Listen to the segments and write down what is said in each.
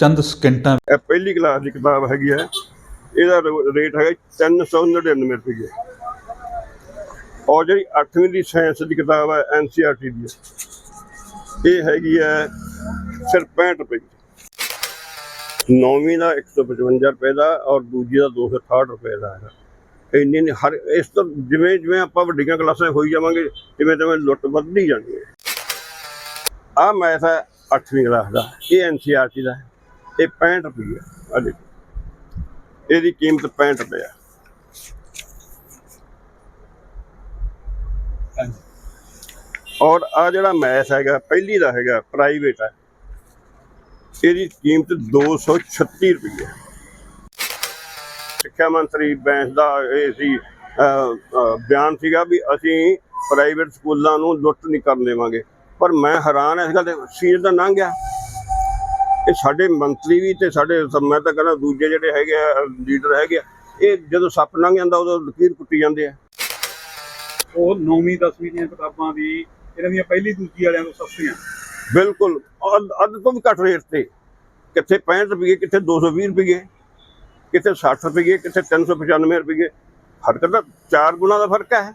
ਚੰਦ ਸਕਿੰਟਾਂ ਇਹ ਪਹਿਲੀ ਕਲਾਸ ਦੀ ਕਿਤਾਬ ਹੈਗੀ ਹੈ। ਇਹਦਾ ਰ- ਰੇਟ ਹੈਗਾ 399 ਰੁਪਏ। ਔਰ ਜਿਹੜੀ 8ਵੀਂ ਦੀ ਸਾਇੰਸ ਦੀ ਕਿਤਾਬ ਹੈ ਐਨਸੀਆਰਟੀ ਦੀ। ਇਹ ਹੈਗੀ ਹੈ ਸਿਰਫ 65 ਰੁਪਏ। ਨੌਵੀਂ ਦਾ 155 ਰੁਪਏ ਦਾ ਔਰ ਦੂਜੀ ਦਾ 268 ਰੁਪਏ ਦਾ ਹੈਗਾ। ਇੰਨੀ ਨਹੀਂ ਹਰ ਇਸ ਤੋਂ ਜਿਵੇਂ ਜਿਵੇਂ ਆਪਾਂ ਵੱਡੀਆਂ ਕਲਾਸਾਂ 'ਚ ਹੋਈ ਜਾਵਾਂਗੇ ਜਿਵੇਂ ਤਿਵੇਂ ਲੁੱਟ ਵੱਧਦੀ ਜਾਣੀ ਹੈ। ਆ ਮੈਥ ਹੈ 8ਵੀਂ ਕਲਾਸ ਦਾ, ਇਹ ਐਨਸੀਆਰਟੀ ਦਾ ਹੈ। ਇਹ 65 ਰੁਪਏ ਆ ਦੇਖੋ ਇਹਦੀ ਕੀਮਤ 65 ਰੁਪਏ ਆ। ਔਰ ਆ ਜਿਹੜਾ ਮੈਥ ਹੈਗਾ ਪਹਿਲੀ ਦਾ ਹੈਗਾ ਪ੍ਰਾਈਵੇਟ ਹੈ ਇਹਦੀ ਕੀਮਤ 236 ਰੁਪਏ ਹੈ ਸਿੱਖਿਆ ਮੰਤਰੀ ਬੈਂਸ ਦਾ ਇਹ ਸੀ ਬਿਆਨ ਸੀਗਾ ਵੀ ਅਸੀਂ ਪ੍ਰਾਈਵੇਟ ਸਕੂਲਾਂ ਨੂੰ ਲੁੱਟ ਨਹੀਂ ਕਰਨ ਦੇਵਾਂਗੇ। ਪਰ ਮੈਂ ਹੈਰਾਨ ਇਸ ਗੱਲ ਤੇ ਸੀਰ ਦਾ ਲੰਘ ਗਿਆ। ਇਹ ਸਾਡੇ ਮੰਤਰੀ ਵੀ ਤੇ ਸਾਡੇ ਮੈਂ ਤਾਂ ਕਹਿੰਦਾ ਦੂਜੇ ਜਿਹੜੇ ਹੈਗੇ ਆ ਲੀਡਰ ਹੈਗੇ ਆ ਇਹ ਜਦੋਂ ਸੱਪ ਲੰਘ ਜਾਂਦਾ ਉਦੋਂ ਲਕੀਰ ਕੁੱਟੀ ਜਾਂਦੇ ਆ। ਉਹ 9ਵੀਂ 10ਵੀਂ ਦੀਆਂ ਕਿਤਾਬਾਂ ਵੀ ਇਹਨਾਂ ਦੀਆਂ ਪਹਿਲੀ ਦੂਜੀ ਵਾਲਿਆਂ ਤੋਂ ਸਸਤੀਆਂ। ਬਿਲਕੁਲ ਅੱਧ ਅੱਧ ਤੋਂ ਵੀ ਘੱਟ ਰੇਟ ਤੇ। ਕਿੱਥੇ 65 ਰੁਪਏ ਕਿੱਥੇ 220 ਰੁਪਏ ਕਿੱਥੇ 60 ਰੁਪਏ ਕਿੱਥੇ 395 ਰੁਪਏ ਫ਼ਰਕ ਤਾਂ ਚਾਰ ਗੁਣਾ ਦਾ ਫ਼ਰਕ ਹੈ।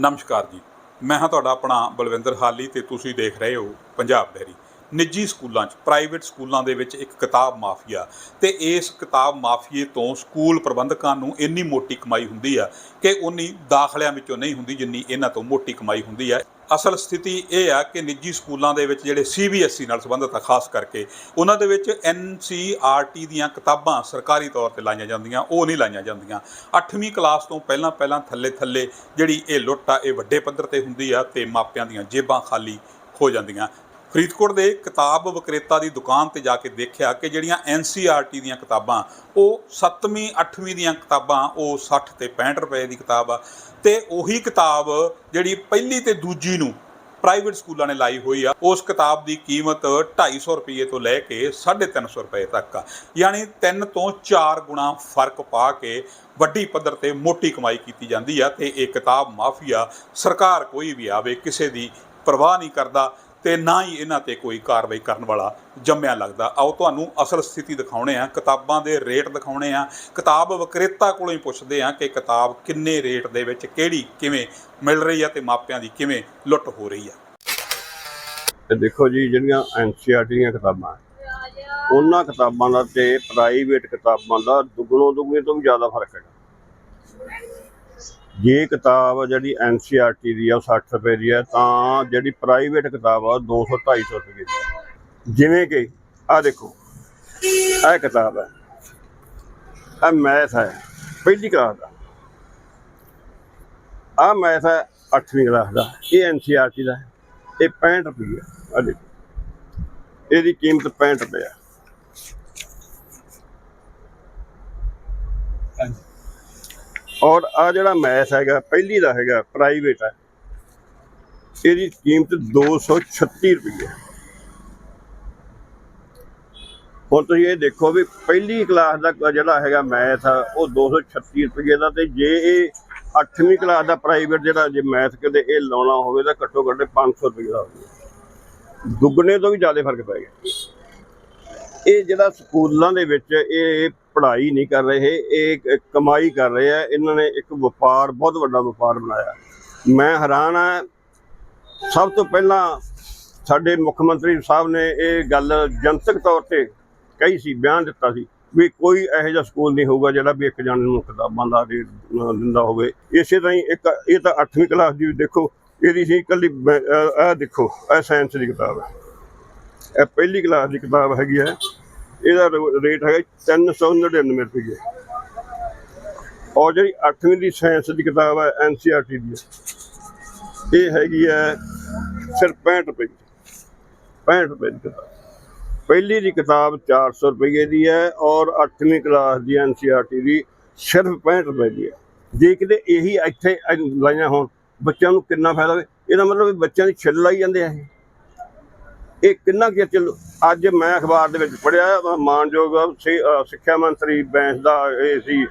ਨਮਸਕਾਰ ਜੀ ਮੈਂ ਹਾਂ ਤੁਹਾਡਾ ਆਪਣਾ ਬਲਵਿੰਦਰ ਹਾਲੀ ਤੇ ਤੁਸੀਂ ਦੇਖ ਰਹੇ ਹੋ ਪੰਜਾਬ ਡੈਰੀ। ਨਿੱਜੀ ਸਕੂਲਾਂ 'ਚ ਪ੍ਰਾਈਵੇਟ ਸਕੂਲਾਂ ਦੇ ਵਿੱਚ ਇੱਕ ਕਿਤਾਬ ਮਾਫੀਆ। ਤੇ ਇਸ ਕਿਤਾਬ ਮਾਫੀਏ ਤੋਂ ਸਕੂਲ ਪ੍ਰਬੰਧਕਾਂ ਨੂੰ ਇੰਨੀ ਮੋਟੀ ਕਮਾਈ ਹੁੰਦੀ ਆ ਕਿ ਉਨੀ ਦਾਖਲਿਆਂ ਵਿੱਚੋਂ ਨਹੀਂ ਹੁੰਦੀ ਜਿੰਨੀ ਇਹਨਾਂ ਤੋਂ ਮੋਟੀ ਕਮਾਈ ਹੁੰਦੀ ਆ। ਅਸਲ ਸਥਿਤੀ ਇਹ ਆ ਕਿ ਨਿੱਜੀ ਸਕੂਲਾਂ ਦੇ ਵਿੱਚ ਜਿਹੜੇ ਸੀਬੀਐਸਈ ਨਾਲ ਸੰਬੰਧਿਤ ਆ, ਖਾਸ ਕਰਕੇ, ਉਹਨਾਂ ਦੇ ਵਿੱਚ ਐਨਸੀਆਰਟੀ ਦੀਆਂ ਕਿਤਾਬਾਂ ਸਰਕਾਰੀ ਤੌਰ ਤੇ ਲਾਈਆਂ ਜਾਂਦੀਆਂ, ਉਹ ਨਹੀਂ ਲਾਈਆਂ ਜਾਂਦੀਆਂ। 8ਵੀਂ ਕਲਾਸ ਤੋਂ ਪਹਿਲਾਂ ਪਹਿਲਾਂ ਥੱਲੇ ਥੱਲੇ ਜਿਹੜੀ ਇਹ ਲੁੱਟ ਆ, ਇਹ ਵੱਡੇ ਪੱਧਰ ਤੇ ਹੁੰਦੀ ਆ ਤੇ ਮਾਪਿਆਂ ਦੀਆਂ ਜੇਬਾਂ ਖਾਲੀ ਹੋ ਜਾਂਦੀਆਂ। ਫਰੀਦਕੋਟ ਦੇ ਕਿਤਾਬ ਵਿਕਰੇਤਾ ਦੀ ਦੁਕਾਨ ਤੇ ਜਾ ਕੇ ਦੇਖਿਆ ਕਿ ਜਿਹੜੀਆਂ ਐਨਸੀਆਰਟੀ ਦੀਆਂ ਕਿਤਾਬਾਂ, ਉਹ 7ਵੀਂ 8ਵੀਂ ਦੀਆਂ ਕਿਤਾਬਾਂ, ਉਹ 60 ਤੇ 65 ਰੁਪਏ ਦੀ ਕਿਤਾਬ ਆ। ਤੇ ਉਹੀ ਕਿਤਾਬ ਜਿਹੜੀ ਪਹਿਲੀ ਤੇ ਦੂਜੀ ਨੂੰ ਪ੍ਰਾਈਵੇਟ ਸਕੂਲਾਂ ਨੇ ਲਾਈ ਹੋਈ ਆ, ਉਸ ਕਿਤਾਬ ਦੀ ਕੀਮਤ 250 ਰੁਪਏ ਤੋਂ ਲੈ ਕੇ 350 ਰੁਪਏ ਤੱਕ ਆ। ਯਾਨੀ 3 ਤੋਂ 4 ਗੁਣਾ ਫ਼ਰਕ ਪਾ ਕੇ ਵੱਡੀ ਪੱਧਰ ਤੇ ਮੋਟੀ ਕਮਾਈ ਕੀਤੀ ਜਾਂਦੀ ਆ ਤੇ ਇਹ ਕਿਤਾਬ ਮਾਫੀਆ, ਸਰਕਾਰ ਕੋਈ ਵੀ ਆਵੇ, ਕਿਸੇ ਦੀ ਪਰਵਾਹ ਨਹੀਂ ਕਰਦਾ। ਤੇ ਨਾ ਹੀ ਇਹਨਾਂ ਤੇ ਕੋਈ ਕਾਰਵਾਈ ਕਰਨ ਵਾਲਾ ਜੰਮਿਆ ਲੱਗਦਾ। ਆਓ ਤੁਹਾਨੂੰ ਅਸਲ ਸਥਿਤੀ ਦਿਖਾਉਣੇ ਆ, ਕਿਤਾਬਾਂ ਦੇ ਰੇਟ ਦਿਖਾਉਣੇ ਆ। ਕਿਤਾਬ ਵਿਕਰੇਤਾ ਕੋਲੋਂ ਹੀ ਪੁੱਛਦੇ ਆ ਕਿ ਕਿਤਾਬ ਕਿੰਨੇ ਰੇਟ ਦੇ ਵਿੱਚ ਕਿਹੜੀ ਕਿਵੇਂ ਮਿਲ ਰਹੀ ਆ ਤੇ ਮਾਪਿਆਂ ਦੀ ਕਿਵੇਂ ਲੁੱਟ ਹੋ ਰਹੀ ਆ। ਤੇ ਦੇਖੋ ਜੀ, ਜਿਹੜੀਆਂ ਐਨਸੀਆਰਟੀ ਦੀਆਂ ਕਿਤਾਬਾਂ, ਉਹਨਾਂ ਕਿਤਾਬਾਂ ਦਾ ਤੇ ਪ੍ਰਾਈਵੇਟ ਕਿਤਾਬਾਂ ਦਾ ਦੁੱਗਣੋਂ ਦੁੱਗਣੇ ਤੋਂ ਵੀ ਜ਼ਿਆਦਾ ਫ਼ਰਕ ਹੈਗਾ। ਜੇ ਕਿਤਾਬ ਜਿਹੜੀ ਐਨਸੀਆਰਟੀ ਦੀ ਆ, ਉਹ 60 ਰੁਪਏ ਦੀ ਹੈ ਤਾਂ ਜਿਹੜੀ ਪ੍ਰਾਈਵੇਟ ਕਿਤਾਬ ਆ, ਉਹ 200 250 ਰੁਪਏ ਦੀ ਜਿਵੇਂ ਕਿ, ਆ ਦੇਖੋ, ਇਹ ਕਿਤਾਬ ਹੈ ਇਹ ਮੈਥ ਹੈ ਪਹਿਲੀ ਕਲਾਸ ਦਾ ਆ ਮੈਥ ਹੈ 8ਵੀਂ ਕਲਾਸ ਦਾ। ਇਹ ਐਨਸੀਆਰਟੀ ਦਾ ਹੈ। ਇਹ 65 ਰੁਪਏ ਆ। ਦੇਖੋ, ਇਹਦੀ ਕੀਮਤ 65 ਰੁਪਏ ਆ। ਔਰ ਆ ਜਿਹੜਾ ਮੈਥ ਹੈਗਾ, ਪਹਿਲੀ ਦਾ ਹੈਗਾ ਪ੍ਰਾਈਵੇਟ ਹੈ। ਇਹਦੀ ਕੀਮਤ 236 ਰੁਪਏ ਹੈ ਹੁਣ ਤੁਸੀਂ ਇਹ ਦੇਖੋ ਵੀ ਪਹਿਲੀ ਕਲਾਸ ਦਾ ਜਿਹੜਾ ਹੈਗਾ ਮੈਥ ਆ, ਉਹ 236 ਰੁਪਏ ਦਾ ਤੇ ਜੇ ਇਹ 8ਵੀਂ ਕਲਾਸ ਦਾ ਪ੍ਰਾਈਵੇਟ ਜਿਹੜਾ ਜੇ ਮੈਥ ਕਿਤੇ ਇਹ ਲਾਉਣਾ ਹੋਵੇ ਤਾਂ ਘੱਟੋ ਘੱਟ 500 ਰੁਪਏ ਦਾ ਹੋਵੇ ਦੁੱਗਣੇ ਤੋਂ ਵੀ ਜ਼ਿਆਦਾ ਫ਼ਰਕ ਪੈ ਗਿਆ। ਇਹ ਜਿਹੜਾ ਸਕੂਲਾਂ ਦੇ ਵਿੱਚ ਇਹ ਪੜ੍ਹਾਈ ਨਹੀਂ ਕਰ ਰਹੇ, ਇਹ ਕਮਾਈ ਕਰ ਰਹੇ ਆ, ਇਹਨਾਂ ਨੇ ਇੱਕ ਵਪਾਰ, ਬਹੁਤ ਵੱਡਾ ਵਪਾਰ ਬਣਾਇਆ। ਮੈਂ ਹੈਰਾਨ ਆ, ਸਭ ਤੋਂ ਪਹਿਲਾਂ ਸਾਡੇ ਮੁੱਖ ਮੰਤਰੀ ਸਾਹਿਬ ਨੇ ਇਹ ਗੱਲ ਜਨਤਕ ਤੌਰ ਤੇ ਕਹੀ ਸੀ, ਬਿਆਨ ਦਿੱਤਾ ਸੀ ਵੀ ਕੋਈ ਇਹੋ ਜਿਹਾ ਸਕੂਲ ਨਹੀਂ ਹੋਊਗਾ ਜਿਹੜਾ ਵੀ ਇੱਕ ਜਾਣੇ ਨੂੰ ਕਿਤਾਬਾਂ ਦਾ ਰੇਟ ਦਿੰਦਾ ਹੋਵੇ। ਇਸੇ ਤਰ੍ਹਾਂ ਹੀ ਇੱਕ, ਇਹ ਤਾਂ 8ਵੀਂ ਕਲਾਸ ਦੀ ਦੇਖੋ, ਇਹਦੀ ਸੀ ਇਕੱਲੀ ਇਹ ਦੇਖੋ, ਇਹ ਸਾਇੰਸ ਦੀ ਕਿਤਾਬ ਹੈ। ਇਹ ਪਹਿਲੀ ਕਲਾਸ ਦੀ ਕਿਤਾਬ ਹੈਗੀ ਹੈ। ਇਹਦਾ ਰੇਟ ਹੈਗਾ 399 ਰੁਪਏ ਔਰ ਜਿਹੜੀ 8ਵੀਂ ਦੀ ਸਾਇੰਸ ਦੀ ਕਿਤਾਬ ਹੈ ਐਨਸੀਆਰਟੀ ਦੀ ਇਹ ਹੈਗੀ ਹੈ ਸਿਰਫ 65 ਰੁਪਏ ਦੀ। 65 ਰੁਪਏ ਦੀ ਕਿਤਾਬ। ਪਹਿਲੀ ਦੀ ਕਿਤਾਬ 400 ਰੁਪਏ ਦੀ ਹੈ ਔਰ 8ਵੀਂ ਕਲਾਸ ਦੀ ਐਨਸੀਆਰਟੀ ਦੀ ਸਿਰਫ 65 ਰੁਪਏ ਦੀ ਹੈ। ਜੇ ਕਿਤੇ ਇਹੀ ਇੱਥੇ ਲਾਈਆਂ ਹੋਣ, ਬੱਚਿਆਂ ਨੂੰ ਕਿੰਨਾ ਫਾਇਦਾ ਹੋਵੇ? ਇਹਦਾ ਮਤਲਬ ਬੱਚਿਆਂ ਦੀ ਛਿੱਲ ਲਾਈ ਜਾਂਦੇ ਆ ਇਹ। ਇਹ ਕਿੰਨਾ ਕੁ ਚਿਰ ਅੱਜ ਮੈਂ ਅਖਬਾਰ ਦੇ ਵਿੱਚ ਪੜਿਆ ਮਾਨਯੋਗ ਸਿ- ਸਿੱਖਿਆ ਮੰਤਰੀ ਬੈਂਸ ਦਾ ਇਹ ਸੀ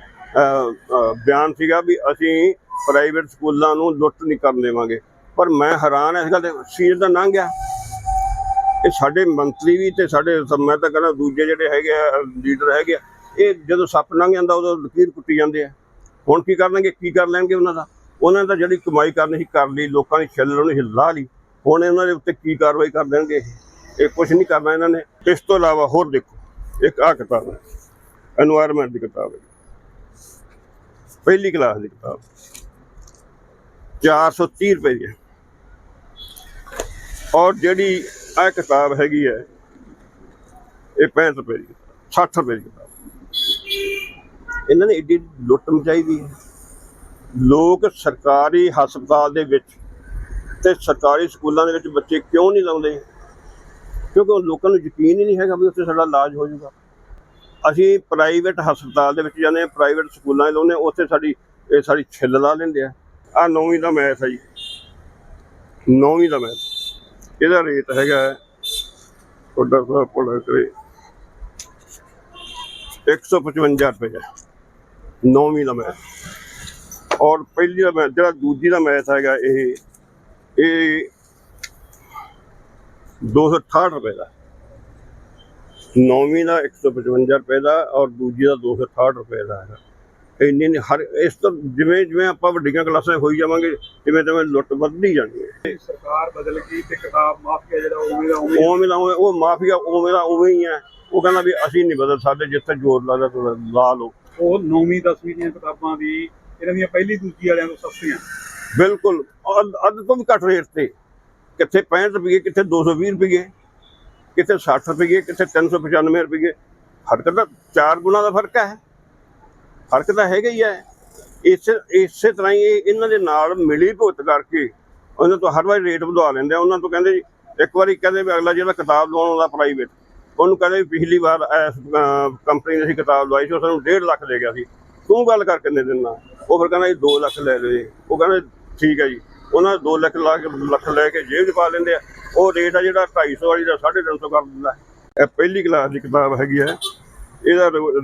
ਬਿਆਨ ਸੀਗਾ ਵੀ ਅਸੀਂ ਪ੍ਰਾਈਵੇਟ ਸਕੂਲਾਂ ਨੂੰ ਲੁੱਟ ਨਹੀਂ ਕਰਨ ਦੇਵਾਂਗੇ। ਪਰ ਮੈਂ ਹੈਰਾਨ ਇਸ ਗੱਲ ਤੇ ਸੀਰ ਦਾ ਲੰਘ ਗਿਆ। ਇਹ ਸਾਡੇ ਮੰਤਰੀ ਵੀ ਤੇ ਸਾਡੇ, ਮੈਂ ਤਾਂ ਕਹਿੰਦਾ ਦੂਜੇ ਜਿਹੜੇ ਹੈਗੇ ਆ, ਲੀਡਰ ਹੈਗੇ ਆ, ਇਹ ਜਦੋਂ ਸੱਪ ਲੰਘ ਜਾਂਦਾ ਉਦੋਂ ਲਕੀਰ ਕੁੱਟੀ ਜਾਂਦੇ ਆ। ਹੁਣ ਕੀ ਕਰਨਗੇ, ਕੀ ਕਰ ਲੈਣਗੇ ਉਹਨਾਂ ਦਾ? ਉਹਨਾਂ ਦਾ ਜਿਹੜੀ ਕਮਾਈ ਕਰਨੀ ਸੀ, ਕਰ ਲਈ, ਲੋਕਾਂ ਦੀ ਛਿੱਲ ਉਹਨੂੰ ਹਿੱਲਾ ਲਈ। ਹੁਣ ਇਹਨਾਂ ਦੇ ਉੱਤੇ ਕੀ ਕਾਰਵਾਈ ਕਰ ਦੇਣਗੇ? ਇਹ ਕੁਝ ਨਹੀਂ ਕਰਨਾ ਇਹਨਾਂ ਨੇ। ਇਸ ਤੋਂ ਇਲਾਵਾ ਹੋਰ ਦੇਖੋ, ਇੱਕ ਆ ਕਿਤਾਬ ਹੈ এনवायरमेंट ਦੀ ਕਿਤਾਬ ਹੈ। ਪਹਿਲੀ ਕਲਾਸ ਦੀ ਕਿਤਾਬ। 430 ਰੁਪਏ ਦੀ ਔਰ ਜਿਹੜੀ ਆ ਕਿਤਾਬ ਹੈਗੀ ਹੈ, ਇਹ 65 ਰੁਪਏ ਦੀ 60 ਰੁਪਏ ਦੀ ਕਿਤਾਬ। ਇਹਨਾਂ ਨੇ ਏਡੀ ਲੁੱਟ ਮਚਾਈ ਦੀ ਲੋਕ ਸਰਕਾਰੀ ਹਸਪਤਾਲ ਦੇ ਵਿੱਚ ਤੇ ਸਰਕਾਰੀ ਸਕੂਲਾਂ ਦੇ ਵਿੱਚ ਬੱਚੇ ਕਿਉਂ ਨਹੀਂ ਲਾਉਂਦੇ? ਕਿਉਂਕਿ ਉਹ ਲੋਕਾਂ ਨੂੰ ਯਕੀਨ ਹੀ ਨਹੀਂ ਹੈਗਾ ਵੀ ਉੱਥੇ ਸਾਡਾ ਇਲਾਜ ਹੋ ਜਾਊਗਾ। ਅਸੀਂ ਪ੍ਰਾਈਵੇਟ ਹਸਪਤਾਲ ਦੇ ਵਿੱਚ ਜਾਂਦੇ ਹਾਂ ਪ੍ਰਾਈਵੇਟ ਸਕੂਲਾਂ 'ਚ ਲਾਉਂਦੇ ਹਾਂ, ਉੱਥੇ ਸਾਡੀ, ਇਹ ਸਾਡੀ ਛਿੱਲ ਲਾ ਲੈਂਦੇ ਆ। ਆ ਨੌਵੀਂ ਦਾ ਮੈਥ ਹੈ ਜੀ। ਨੌਵੀਂ ਦਾ ਮੈਥ। ਇਹਦਾ ਰੇਟ ਹੈਗਾ ਤੁਹਾਡਾ ਸਾਹਿਬ ਪੜਾ ਕਰੇ। 155 ਰੁਪਏ। ਨੌਵੀਂ ਦਾ ਮੈਥ। ਔਰ ਪਹਿਲੀ ਦਾ ਮੈਥ, ਜਿਹੜਾ ਦੂਜੀ ਦਾ ਮੈਥ ਹੈਗਾ ਇਹ ਇਹ 268 ਰੁਪਏ ਦਾ। ਨੌਵੀਂ ਦਾ 155 ਰੁਪਏ ਦਾ ਔਰ ਦੂਜੀ ਦਾ 268 ਰੁਪਏ ਦਾ ਹੈਗਾ। ਇੰਨੇ ਨੇ ਹਰ ਇਸ ਤੋਂ ਜਿਵੇਂ ਜਿਵੇਂ ਆਪਾਂ ਵੱਡੀਆਂ ਕਲਾਸਾਂ ਹੋਈ ਜਾਵਾਂਗੇ ਜਿਵੇਂ ਜਿਵੇਂ ਲੁੱਟ ਵੱਧਦੀ ਜਾਣੀ ਹੈ। ਸਰਕਾਰ ਬਦਲ ਗਈ ਤੇ ਕਿਤਾਬ ਮਾਫੀਆ ਜਿਹੜਾ ਉਵੇਂ ਦਾ ਉਵੇਂ ਉਵੇਂ ਦਾ ਉਹ ਮਾਫੀਆ ਉਵੇਂ ਦਾ ਉਵੇਂ ਹੀ ਹੈ। ਉਹ ਕਹਿੰਦਾ ਵੀ ਅਸੀਂ ਨਹੀਂ ਬਦਲ ਸਕਦੇ ਜਿੱਥੇ ਜ਼ੋਰ ਲੱਗਦਾ ਤੁਸੀਂ ਲਾ ਲਓ। ਉਹ 9ਵੀਂ 10ਵੀਂ ਦੀਆਂ ਕਿਤਾਬਾਂ ਵੀ ਇਹਨਾਂ ਦੀਆਂ ਪਹਿਲੀ ਦੂਜੀ ਵਾਲਿਆਂ ਤੋਂ ਸਸਤੀਆਂ। ਬਿਲਕੁਲ। ਅੱਧ ਅੱਧ ਤੋਂ ਵੀ ਘੱਟ ਰੇਟ ਤੇ। ਕਿੱਥੇ 65 ਰੁਪਏ ਕਿੱਥੇ 220 ਰੁਪਏ ਕਿੱਥੇ 60 ਰੁਪਏ ਕਿੱਥੇ 395 ਰੁਪਏ ਫ਼ਰਕ ਤਾਂ ਚਾਰ ਗੁਣਾ ਦਾ ਫ਼ਰਕ ਹੈ। ਫ਼ਰਕ ਤਾਂ ਹੈਗਾ ਹੀ ਹੈ। ਇਸ ਇਸੇ ਤਰ੍ਹਾਂ ਹੀ ਇਹਨਾਂ ਦੇ ਨਾਲ ਮਿਲੀ ਭੁਗਤ ਕਰਕੇ ਉਹਨਾਂ ਤੋਂ ਹਰ ਵਾਰੀ ਰੇਟ ਵਧਾ ਲੈਂਦੇ ਆ। ਉਹਨਾਂ ਤੋਂ ਕਹਿੰਦੇ ਜੀ, ਇੱਕ ਵਾਰੀ ਕਹਿੰਦੇ ਵੀ ਅਗਲਾ ਜਿਹੜਾ ਕਿਤਾਬ ਲਵਾਉਣ ਆਉਂਦਾ ਪ੍ਰਾਈਵੇਟ ਉਹਨੂੰ ਕਹਿੰਦੇ ਵੀ ਪਿਛਲੀ ਵਾਰ ਇਸ ਕੰਪਨੀ ਨੇ ਅਸੀਂ ਕਿਤਾਬ ਲਵਾਈ ਸੀ, ਉਹ ਸਾਨੂੰ 1.5 ਲੱਖ ਦੇ ਗਿਆ ਸੀ। ਤੂੰ ਗੱਲ ਕਰਕੇ ਕਿੰਨੇ ਦਿੰਦਾ ਉਹ ਫਿਰ ਕਹਿੰਦਾ ਜੀ 2 ਲੱਖ ਲੈ ਲਏ ਉਹ ਕਹਿੰਦੇ ਠੀਕ ਹੈ ਜੀ। ਉਹਨਾਂ 2 ਲੱਖ ਲਾ ਕੇ ਲੱਖ ਲੈ ਕੇ ਜੇਬ 'ਚ ਪਾ ਲੈਂਦੇ ਆ। ਉਹ ਰੇਟ ਆ ਜਿਹੜਾ 250 ਵਾਲੀ ਦਾ 350 ਕਰ ਦਿੰਦਾ। ਇਹ ਪਹਿਲੀ ਕਲਾਸ ਦੀ ਕਿਤਾਬ ਹੈਗੀ ਹੈ। ਇਹਦਾ ਰੇਟ